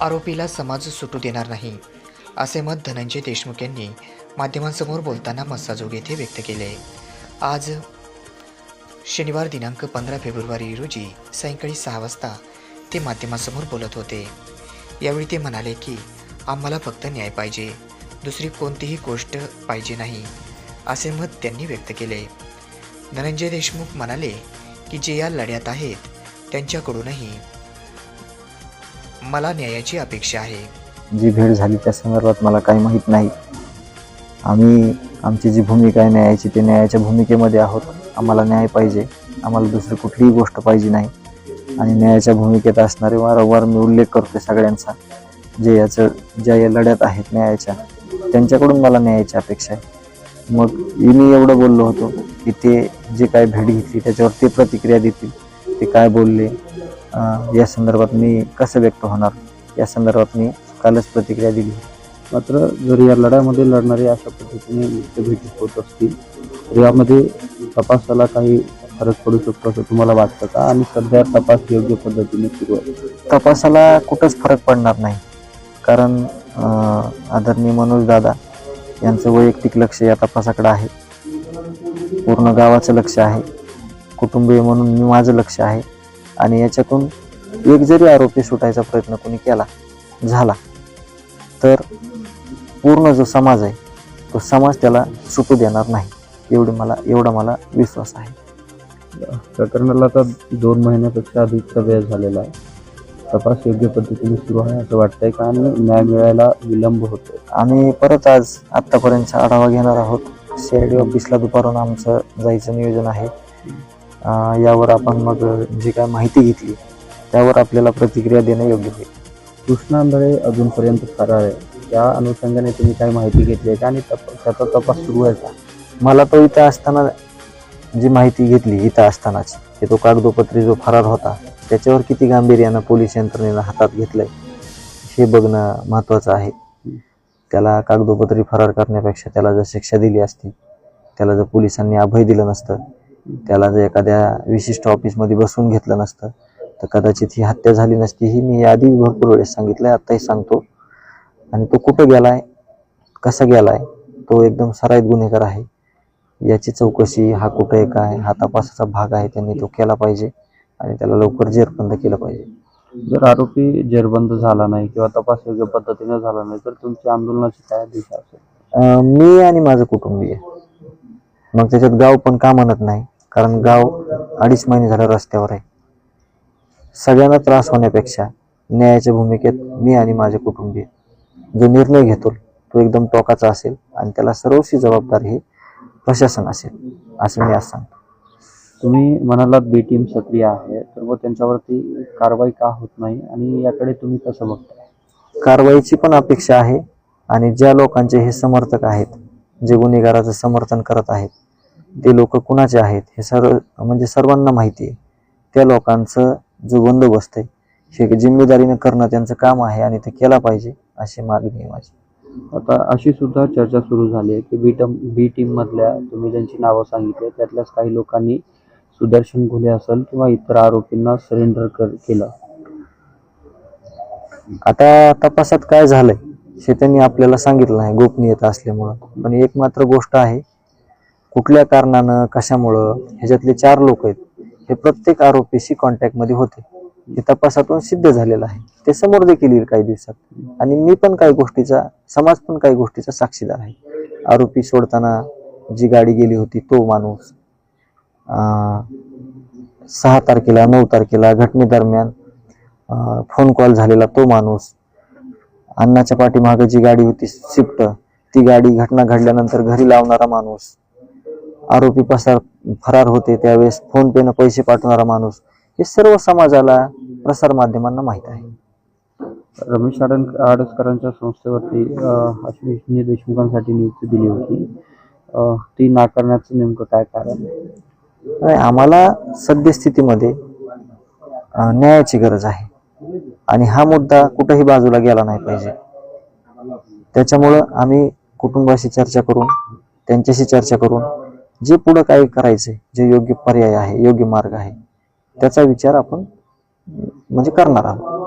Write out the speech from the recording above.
आरोपीला समाज सुटू देणार नाही असे मत धनंजय देशमुख यांनी माध्यमांसमोर बोलताना मस्साजोग येथे व्यक्त केले. आज शनिवार दिनांक पंधरा फेब्रुवारी रोजी सायंकाळी सहा वाजता ते माध्यमांसमोर बोलत होते. यावेळी ते म्हणाले की आम्हाला फक्त न्याय पाहिजे दुसरी कोणतीही गोष्ट पाहिजे नाही असे मत त्यांनी व्यक्त केले. धनंजय देशमुख म्हणाले की जे या लढ्यात आहेत त्यांच्याकडूनही मला न्यायाची अपेक्षा आहे. जी भेट झाली त्या संदर्भात मला काही माहीत नाही. आम्ही आमची जी भूमिका आहे न्यायाची ते न्यायाच्या भूमिकेमध्ये आहोत. आम्हाला न्याय पाहिजे. आम्हाला दुसरी कुठलीही गोष्ट पाहिजे नाही. आणि न्यायाच्या भूमिकेत असणारे वारंवार मी उल्लेख करतो सगळ्यांचा. जे याचं ज्या या लढ्यात आहेत न्यायाच्या त्यांच्याकडून मला न्यायाची अपेक्षा आहे. मग मी एवढं बोललो होतो की ते जे काय भेट घेतली त्याच्यावर ते प्रतिक्रिया देतील. ते काय बोलले या संदर्भात मी कसं व्यक्त होणार? या संदर्भात मी कालच प्रतिक्रिया दिली. मात्र जर या लढ्यामध्ये लढणारे अशा पद्धतीने भेटी होत असतील तर यामध्ये तपासाला काही फरक पडू शकतो असं तुम्हाला वाटतं का? आणि सध्या तपास योग्य पद्धतीने सुरू आहे. तपासाला कुठंच फरक पडणार नाही. कारण आदरणीय मनोज दादा यांचं वैयक्तिक लक्ष या तपासाकडे आहे. पूर्ण गावाचं लक्ष आहे. कुटुंबीय म्हणून मी माझं लक्ष आहे. आणि याच्यातून एक जरी आरोपी सुटायचा प्रयत्न कोणी केला झाला तर पूर्ण जो समाज आहे तो समाज त्याला सुटू देणार नाही एवढी मला एवढा मला विश्वास आहे. प्रकरणाला आता दोन महिन्यापेक्षा अधिकचा वेळ झालेला आहे. तपास योग्य पद्धतीने सुरू आहे असं वाटतंय का? आणि न्याय मिळायला विलंब होतोय. आम्ही परत आज आत्तापर्यंतचा आढावा घेणार आहोत. सी आय डी ऑफिसला दुपारून आमचं जायचं नियोजन आहे. यावर आपण मग जी काय माहिती घेतली त्यावर आपल्याला प्रतिक्रिया देणं योग्य होईल कृष्णा आंधळे अजूनपर्यंत फरार आहे त्या अनुषंगाने तुम्ही काय माहिती घेतली आहे का आणि तप त्याचा तपास सुरू आहे का? मला तो इथं असताना जी माहिती घेतली इथं असतानाची की तो कागदोपत्री जो फरार होता त्याच्यावर किती गांभीर्यानं पोलीस यंत्रणेनं हातात घेतलंय हे बघणं महत्त्वाचं आहे. त्याला कागदोपत्री फरार करण्यापेक्षा त्याला जर शिक्षा दिली असती त्याला जर पोलिसांनी अभय दिलं नसतं त्याला जर एखाद्या विशिष्ट ऑफिसमध्ये बसवून घेतलं नसतं तर कदाचित ही हत्या झाली नसती ही मी आधी भरपूर वेळेस सांगितलंय आत्ताही सांगतो. आणि तो कुठं गेलाय कसा गेलाय तो एकदम सराईत गुन्हेगार आहे. याची चौकशी हा कुठं आहे काय हा तपासाचा भाग आहे त्यांनी तो केला पाहिजे आणि त्याला लवकर जेरबंद केलं पाहिजे. जर आरोपी जेरबंद झाला नाही किंवा तपास योग्य पद्धतीने झाला नाही तर तुमच्या आंदोलनाची काय दिशा असेल? मी आणि माझं कुटुंबीय. मग त्याच्यात गाव पण का म्हणत नाही. कारण गाव अडीच महिने झालं रस्त्यावर आहे. सगळ्यांना त्रास होण्यापेक्षा न्यायाच्या भूमिकेत मी आणि माझे कुटुंबीय जो निर्णय घेतो तो एकदम टोकाचा असेल आणि त्याला सर्वस्वी जबाबदार हे प्रशासन असेल असं मी आज सांगतो. तुम्ही म्हणालात बी टीम सक्रिय आहे तर मग त्यांच्यावरती कारवाई का होत नाही आणि याकडे तुम्ही कसं बघताय? कारवाईची पण अपेक्षा आहे आणि ज्या लोकांचे हे समर्थक आहेत जे गुन्हेगाराचं समर्थन करत आहेत ते लोक कुणाचे आहेत हे सर्व म्हणजे सर्वांना माहिती आहे. त्या लोकांचं जो बंदोबस्त आहे हे जिम्मेदारीने करणं त्यांचं काम आहे आणि ते केला पाहिजे अशी मागणी आहे माझी. आता अशी सुद्धा चर्चा सुरू झाली आहे की बी टम बी टीम मधल्या तुम्ही ज्यांची नावं सांगितली त्यातल्याच काही लोकांनी सुदर्शन घुले असेल किंवा इतर आरोपींना सरेंडर कर केलं. आता तपासात काय झालंय हे त्यांनी आपल्याला सांगितलं नाही गोपनीयता असल्यामुळं. पण एक मात्र गोष्ट आहे कुठल्या कारणानं कशामुळं ह्याच्यातले चार लोक आहेत हे प्रत्येक आरोपीशी कॉन्टॅक्टमध्ये होते. हे तपासातून सिद्ध झालेलं आहे. ते समोर देखील येईल काही दिवसात. आणि मी पण काही गोष्टीचा समाज पण काही गोष्टीचा साक्षीदार आहे. आरोपी सोडताना जी गाडी गेली होती तो माणूस सहा तारखेला नऊ तारखेला घटनेदरम्यान फोन कॉल झालेला तो माणूस अन्नाच्या पाठीमागे जी गाडी होती स्विफ्ट ती गाडी घटना घडल्यानंतर घरी लावणारा माणूस आरोपी पसार फरार होते त्यावेळेस फोन पेनं पैसे पाठवणारा माणूस हे सर्व समाजाला प्रसार माध्यमांना माहीत आहे. रमेश आडन आडसकरांच्या संस्थेवरती अश्विनी देशमुखांसाठी नियुक्ती दिली होती. ती नाकारण्याचं नेमकं काय कारण? आणि आम्हाला सद्यस्थितीमध्ये न्यायाची गरज आहे. आणि हा मुद्दा कुठेही बाजूला गेला नाही पाहिजे. त्याच्यामुळं आम्ही कुटुंबाशी चर्चा करून त्यांच्याशी चर्चा करून जे पुढं काय करायचंय जे योग्य पर्याय आहे योग्य मार्ग आहे त्याचा विचार आपण म्हणजे करणार आहोत.